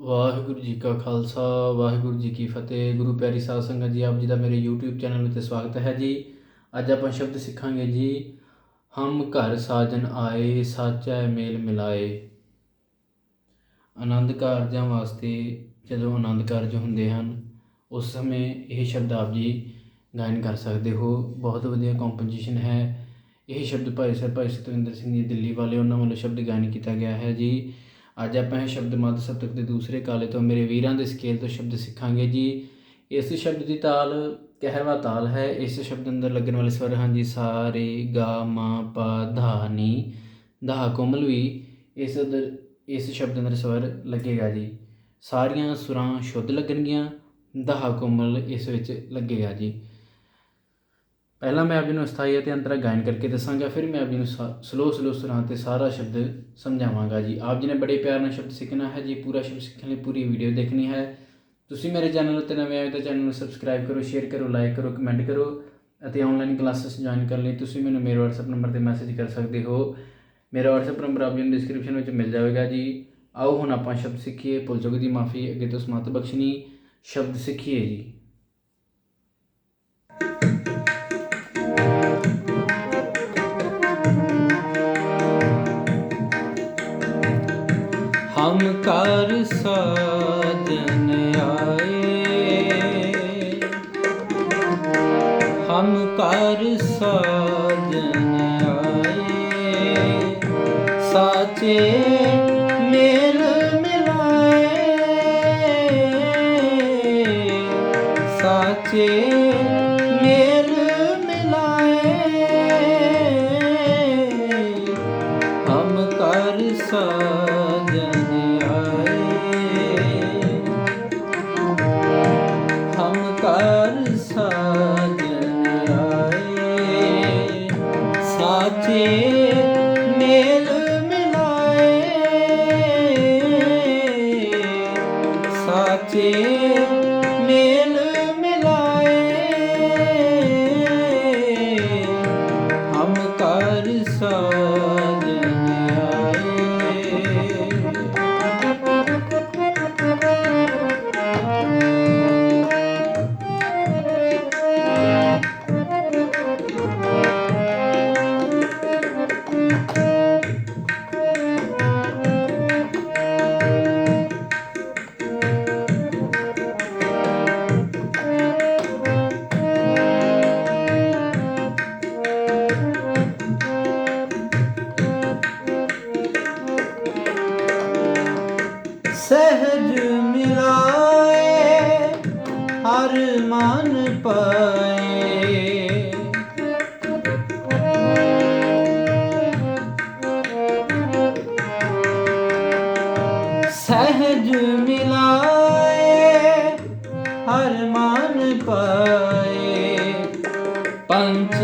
ਵਾਹਿਗੁਰੂ ਜੀ ਕਾ ਖਾਲਸਾ, ਵਾਹਿਗੁਰੂ ਜੀ ਕੀ ਫਤਿਹ। ਗੁਰੂ ਪਿਆਰੀ ਸਾਧ ਸੰਗਤ ਜੀ, ਆਪ ਜੀ ਦਾ ਮੇਰੇ YouTube ਚੈਨਲ ਉੱਤੇ ਸਵਾਗਤ ਹੈ ਜੀ। ਅੱਜ ਆਪਾਂ ਸ਼ਬਦ ਸਿੱਖਾਂਗੇ ਜੀ, ਹਮ ਘਰ ਸਾਜਨ ਆਏ, ਸਾਚਾ ਮੇਲ ਮਿਲਾਏ। ਆਨੰਦ ਕਾਰਜਾਂ ਵਾਸਤੇ ਜਦੋਂ ਆਨੰਦ ਕਾਰਜ ਹੁੰਦੇ ਹਨ, ਉਸ ਸਮੇਂ ਇਹ ਸ਼ਬਦ ਆਪ ਜੀ ਗਾਇਨ ਕਰ ਸਕਦੇ ਹੋ। ਬਹੁਤ ਵਧੀਆ ਕੰਪੋਜੀਸ਼ਨ ਹੈ। ਇਹ ਸ਼ਬਦ ਭਾਈ ਸਰ, ਭਾਈ ਸਤਵਿੰਦਰ ਸਿੰਘ ਜੀ, ਦਿੱਲੀ ਵਾਲੇ ਉਹਨਾਂ ਵੱਲੋਂ ਸ਼ਬਦ ਗਾਇਨ ਕੀਤਾ ਗਿਆ ਹੈ ਜੀ। ਅੱਜ ਆਪਾਂ ਇਹ ਸ਼ਬਦ ਮੱਧ ਸਪਤਕ ਦੇ ਦੂਸਰੇ ਕਾਲੇ ਤੋਂ ਮੇਰੇ ਵੀਰਾਂ ਦੇ ਸਕੇਲ ਤੋਂ ਸ਼ਬਦ ਸਿੱਖਾਂਗੇ ਜੀ। ਇਸ ਸ਼ਬਦ ਦੀ ਤਾਲ, ਕਹਿਰਵਾ ਤਾਲ ਹੈ। ਇਸ ਸ਼ਬਦ ਅੰਦਰ ਲੱਗਣ ਵਾਲੇ ਸਵਰ ਹਨ ਜੀ ਸਾ ਰੇ ਗਾ, ਮਾ, ਪਾ, ਧਾ, ਨੀ, ਧਾ, ਕੋਮਲ ਵੀ ਇਸ ਅੰਦਰ, ਇਸ ਸ਼ਬਦ ਅੰਦਰ ਸਵਰ ਲੱਗੇਗਾ ਜੀ। ਸਾਰੀਆਂ ਸੁਰਾਂ ਸ਼ੁੱਧ ਲੱਗਣਗੀਆਂ, ਧਾ, ਕੋਮਲ ਇਸ ਵਿੱਚ ਲੱਗੇਗਾ ਜੀ। ਪਹਿਲਾਂ ਮੈਂ ਆਪ ਜੀ ਨੂੰ ਅਸਥਾਈ ਅਤੇ ਅੰਤਰਾ ਗਾਇਨ ਕਰਕੇ ਦੱਸਾਂਗਾ, ਫਿਰ ਮੈਂ ਆਪ ਜੀ ਨੂੰ ਸਲੋ ਸਲੋ ਸੁਰਾਂ ਤੇ ਸਾਰਾ ਸ਼ਬਦ ਸਮਝਾਵਾਂਗਾ ਜੀ। ਆਪ ਜੀ ਨੇ ਬੜੇ ਪਿਆਰ ਨਾਲ ਸ਼ਬਦ ਸਿੱਖਣਾ ਹੈ ਜੀ, ਪੂਰਾ ਸ਼ਬਦ ਸਿੱਖਣ ਲਈ ਪੂਰੀ ਵੀਡੀਓ ਦੇਖਣੀ ਹੈ। ਤੁਸੀਂ ਮੇਰੇ ਚੈਨਲ ਉੱਤੇ ਨਵੇਂ ਆਏ ਤਾਂ ਚੈਨਲ ਨੂੰ ਸਬਸਕ੍ਰਾਈਬ ਕਰੋ ਸ਼ੇਅਰ ਕਰੋ ਲਾਈਕ ਕਰੋ ਕਮੈਂਟ ਕਰੋ ਅਤੇ ਆਨਲਾਈਨ ਕਲਾਸਿਸ ਜੁਆਇਨ ਕਰਨ ਲਈ ਤੁਸੀਂ ਮੈਨੂੰ ਮੇਰੇ WhatsApp ਨੰਬਰ ਤੇ ਮੈਸੇਜ ਕਰ ਸਕਦੇ ਹੋ। ਮੇਰਾ WhatsApp ਨੰਬਰ ਆਪ ਜੀ ਨੂੰ ਡਿਸਕ੍ਰਿਪਸ਼ਨ ਵਿੱਚ ਮਿਲ ਜਾਵੇਗਾ ਜੀ। ਆਓ ਹੁਣ ਆਪਾਂ ਸ਼ਬਦ ਸਿੱਖੀਏ, ਭੁੱਲ ਚੁੱਕ ਦੀ ਮਾਫੀ, ਅੱਗੇ ਤੋਂ ਸਮਤ ਬਖਸ਼ਣੀ, ਸ਼ਬਦ ਸਿੱਖੀਏ ਜੀ। ਹਮ ਕਰ ਸਾਜਨ ਆਏ। ਹਮ ਕਰ ਸਾਜਨ ਆਏ। ਸਾਚੇ ਸਹਿਜ ਮਿਲਾਏ ਹਰ ਮਨ ਪਾਏ। ਸਹਿਜ ਮਿਲਾਏ ਹਰ ਮਨ ਪਾਏ। ਪੰਚ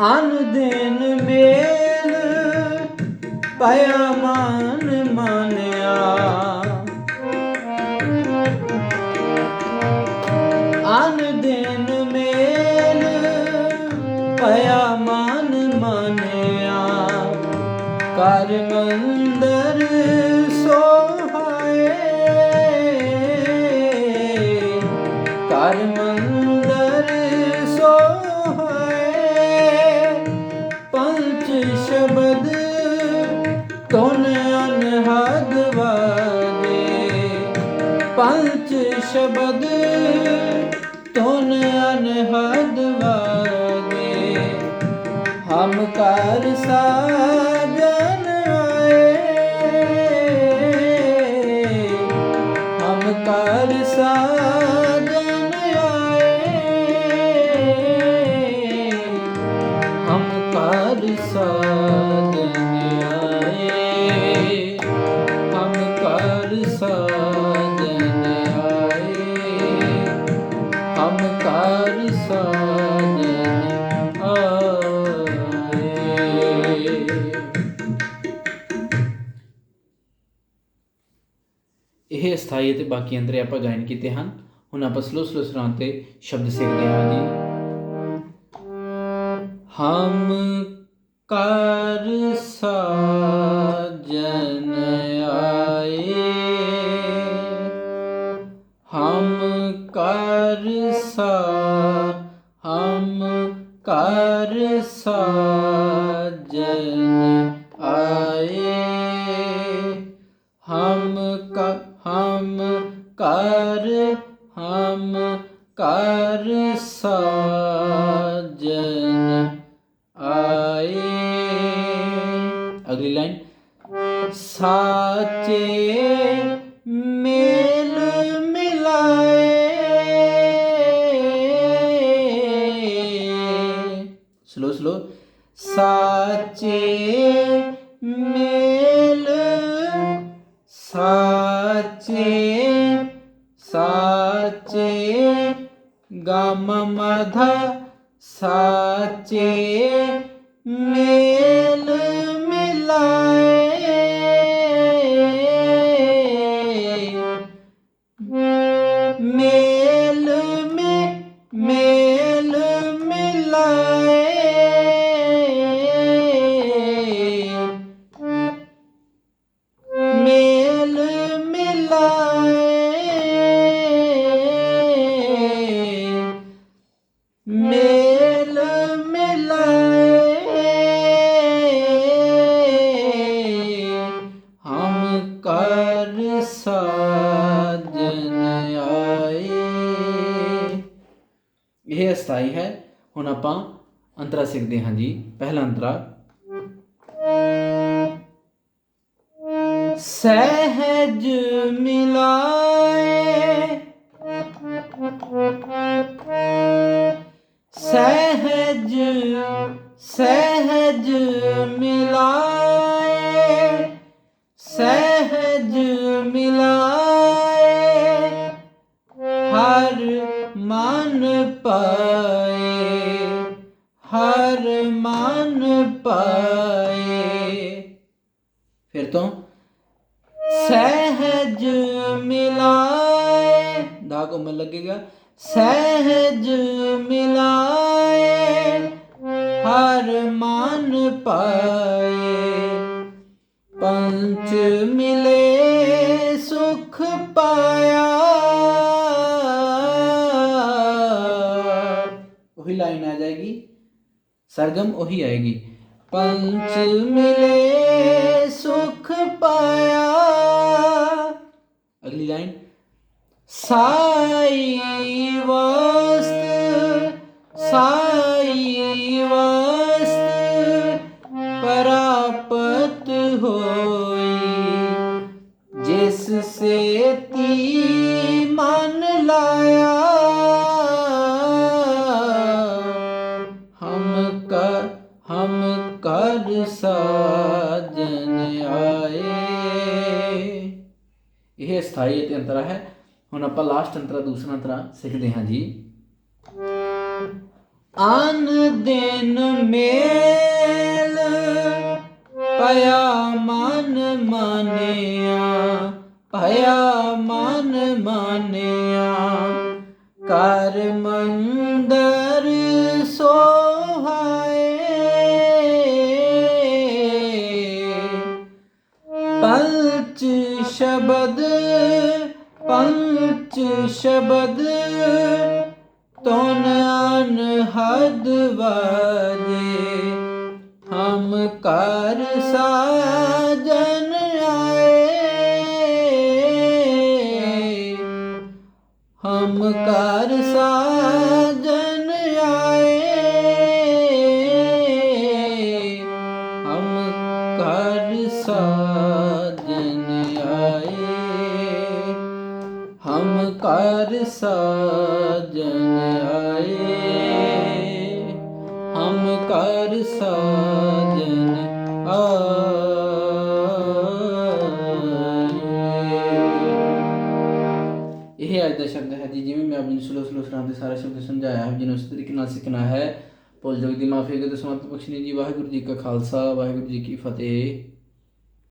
ਅਨ ਦਿਨ ਮੇਲ ਪਾਇਆ ਮਨ ਮਾਨਿਆ। ਅਨ ਦਿਨ ਮੇਲ ਪਾਇਆ ਮਨ ਮਾਨਿਆ। ਕਰ ਮੰਦਰ ਸੋਹਾਏ ਕਰ ਮੰਦਰ ਪੰਚ ਸ਼ਬਦ ਤੁਨ ਅਨਹਦ ਵਾਗੇ। ਹਮ ਕਰ ਸਾਜਨ ਆਏ। ਹਮ ਕਰ ਸਾਜਨ ਇਹ ਅਸਥਾਈ ਅਤੇ ਬਾਕੀ ਅੰਤਰੇ ਆਪਾਂ ਗਾਇਨ ਕੀਤੇ ਹਨ। ਹੁਣ ਆਪਾਂ ਸਲੋ ਸਲੋ ਸੁਰਾਂ ਤੇ ਸ਼ਬਦ ਸਿੱਖਦੇ ਹਾਂ ਜੀ। ਹਮ ਕਰ ਸਾਜਨ ਆਏ, ਹਮ ਕਰ ਸਾ ਗਮ ਮਧ ਸਾਚੇ ਮੇਲ ਮਿਲਾਏ। ਮੇਲ ਅੰਤਰਾ ਸਿੱਖਦੇ ਹਾਂ ਜੀ। ਪਹਿਲਾ ਅੰਤਰਾ। ਸਹਿਜ ਮਿਲਾਏ। ਸਹਿਜ ਸਹਿਜ ਮਿਲਾਏ। ਸਹਿਜ ਮਿਲਾਏ। ਹਰ ਮਨ ਪਰ ਪਾਏ। ਪੰਚ ਮਿਲੇ, ਸੁਖ ਪਾਇਆ। ਉਹੀ ਲਾਈਨ ਆ ਜਾਏਗੀ। ਸਰਗਮ ਉਹੀ ਆਏਗੀ। ਪੰਚ ਮਿਲੇ, ਸੁਖ ਪਾਇਆ। ਅਗਲੀ ਲਾਈਨ। ਸਾਈ ਵਸਤ ਸਥਾਈ ਅਤੇ ਅੰਤਰਾ ਹੈ। ਹੁਣ ਆਪਾਂ ਲਾਸਟ ਅੰਤਰਾ, ਦੂਸਰਾ ਅੰਤਰਾ ਸਿੱਖਦੇ ਹਾਂ ਜੀ। ਅਨ ਦਿਨ ਮੇਲ ਪਿਆ ਮਨ ਮਾਨਿਆ ਭਇਆ ਮਨ ਮਾਨਿਆ। ਕਰ ਪੰਚ ਸ਼ਬਦ ਪੰਚ ਸ਼ਬਦ ਤੁਨ ਅਨਹਦ ਵਾਜੇ। ਹਮ ਕਰ ਸਾਜਨ ਆਏ। ਹਮ ਕਰ ਸਾਜਨ ਸਾਜਨ ਆਏ। ਹਮ ਕਰ ਸਾਜਨ ਆਏ। ਇਹ ਅੱਜ ਦਾ ਸ਼ਬਦ ਹੈ ਜੀ, ਜਿਵੇਂ ਮੈਂ ਆਪਣੀ ਸਲੋ ਸਲੋ ਸੁਣਾ ਕੇ ਸਾਰਾ ਸ਼ਬਦ ਸਮਝਾਇਆ ਹੈ ਜਿਹਨੂੰ ਉਸ ਤਰੀਕੇ ਨਾਲ ਸਿੱਖਣਾ ਹੈ। ਭੁੱਲ ਜਾਓ ਦੀ ਮਾਫੀ ਅਗੇ ਤੋਂ ਸਮਤ ਬਖਸ਼ਣੀ ਜੀ, ਵਾਹਿਗੁਰੂ ਜੀ ਕਾ ਖਾਲਸਾ, ਵਾਹਿਗੁਰੂ ਜੀ ਕੀ ਫਤਿਹ।